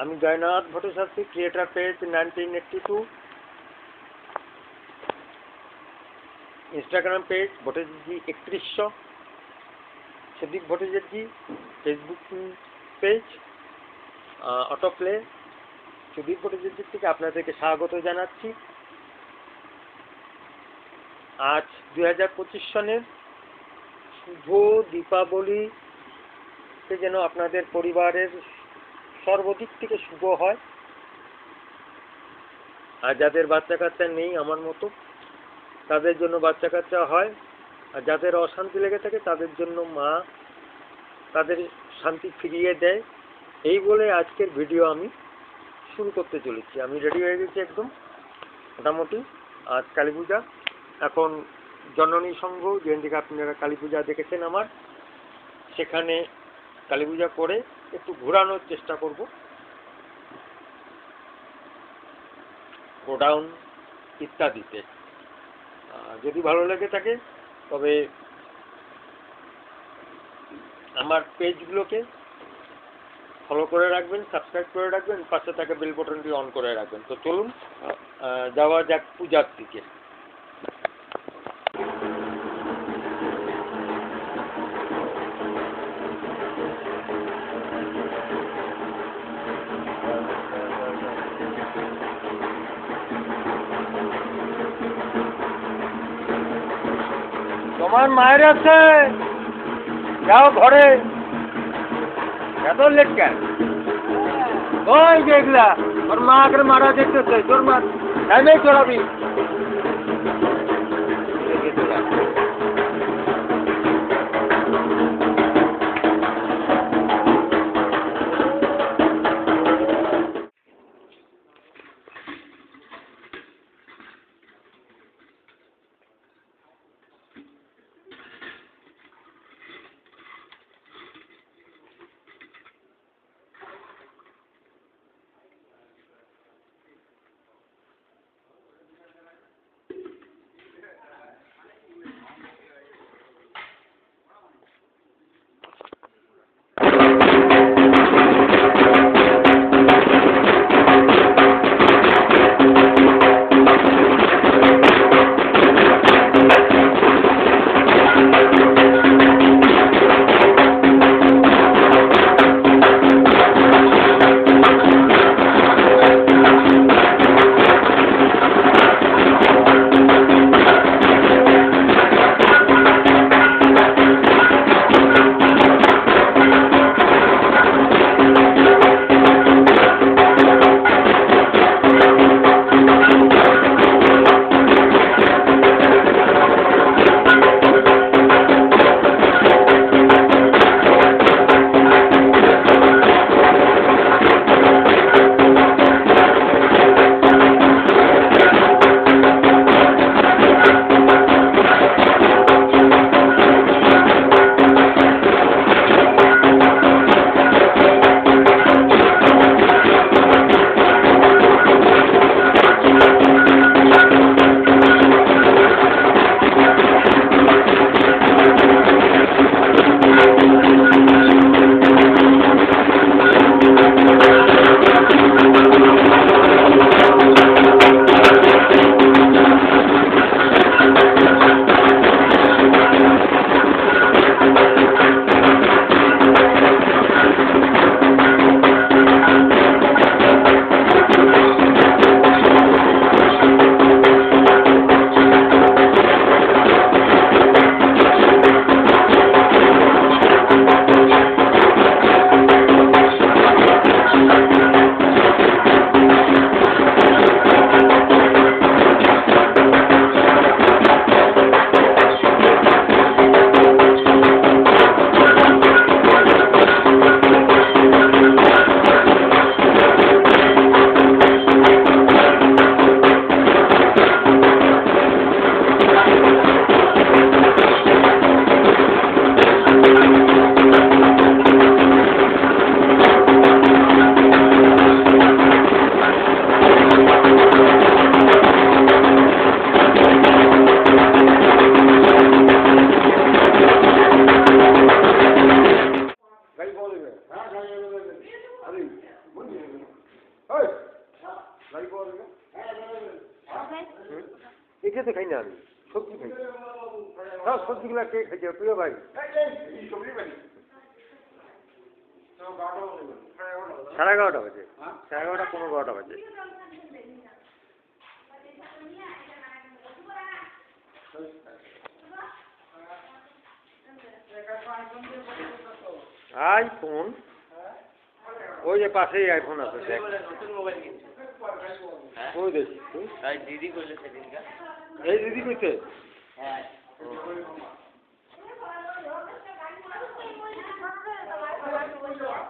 আমি Joynath Bhattacharya creator page nineteen eighty two Instagram page Bhattacharya একত্রিশশো। Sudip Bhattacharya Facebook page autoplay Sudip ভট্টাচার্যের থেকে আপনাদেরকে স্বাগত জানাচ্ছি। আজ দুই হাজার পঁচিশ সনের শুভ দীপাবলিতে যেন আপনাদের পরিবারের সর্বদিক থেকে শুভ হয়। আর যাদের বাচ্চা কাচ্চা নেই আমার মতো, তাদের জন্য বাচ্চা কাচ্চা হয়। আর যাদের অশান্তি লেগে থাকে, তাদের জন্য মা তাদের শান্তি ফিরিয়ে দেয়। এই বলে আজকের ভিডিও আমি শুরু করতে চলেছি। আমি রেডি হয়ে গেছি একদম, মোটামুটি। আজ কালী পূজা। এখন জননী সংঘ থেকে আপনারা কালী পূজা দেখেছেন আমার। সেখানে কালী পূজা করে একটু ঘোরানোর চেষ্টা করব। গোডাউন ইত্যাদিতে। যদি ভালো লেগে থাকে, তবে আমার পেজগুলোকে ফলো করে রাখবেন, সাবস্ক্রাইব করে রাখবেন, পাশে থাকা বেল বটনটি অন করে রাখবেন। তো চলুন যাওয়া যাক পূজার দিকে। তোমার মায়ের আছে। যাও ঘরে। এত লেট কেন? ওই দেখলা ওর মা আগে মারা দেখতেছে তোর মা টাইমে চড়াবি। Thank you. এটা তো খাই না আমি, সবজি খাই। সব সবজিগুলো কে খাইছে? প্রিয় ভাই। সাড়ে এগারোটা বাজে। সাড়ে এগারোটা, পনেরো, বারোটা বাজে। আইফোন? ওই যে পাশেই আইফোন আছে, দেখ। নতুন মোবাইল কিনছে হ্যাঁ? দিদি করলে সেদিনকার এই দিদি কইছে? হ্যাঁ।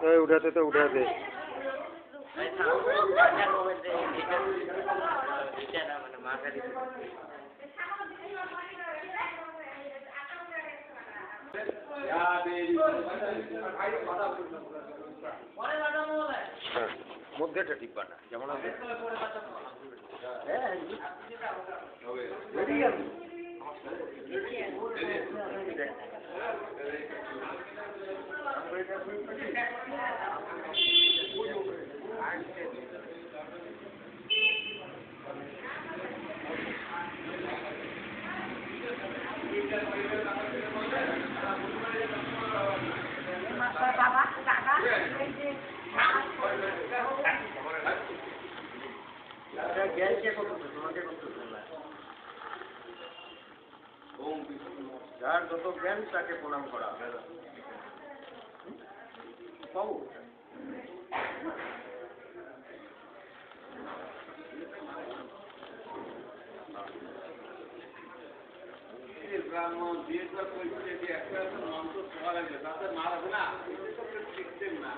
এই উঠাতে তো উঠাতে। থাকো মধ্যেটা টিপবা না যেমন হ্যাঁ যার যত জ্ঞান তাকে প্রণাম করা পাবো ব্রাহ্মণ বিয়ে করে পরিচয় দিয়ে একটা মন্ত্র সবার আগে তাতে মারাবে না শিখতেন না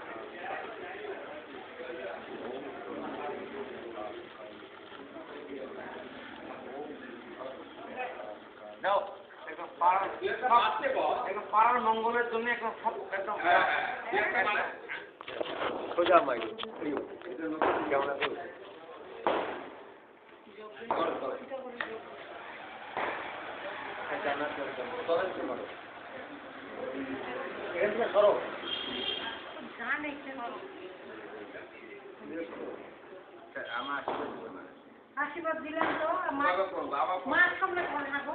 দাও একদম পাড়ার মঙ্গলের জন্য একদম সব একদম হ্যাঁ হ্যাঁ মানে সোজা মাই কেমন আছো? সরো আমার আশীর্বাদ দিলেন তো মার সামনে থাকো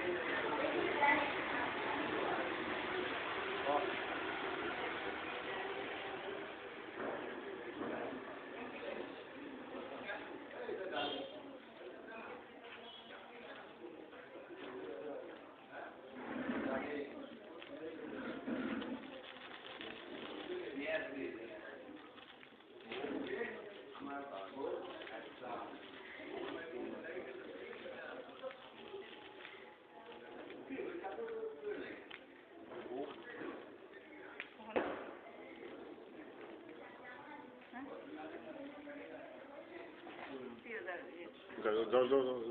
Zor zor zor.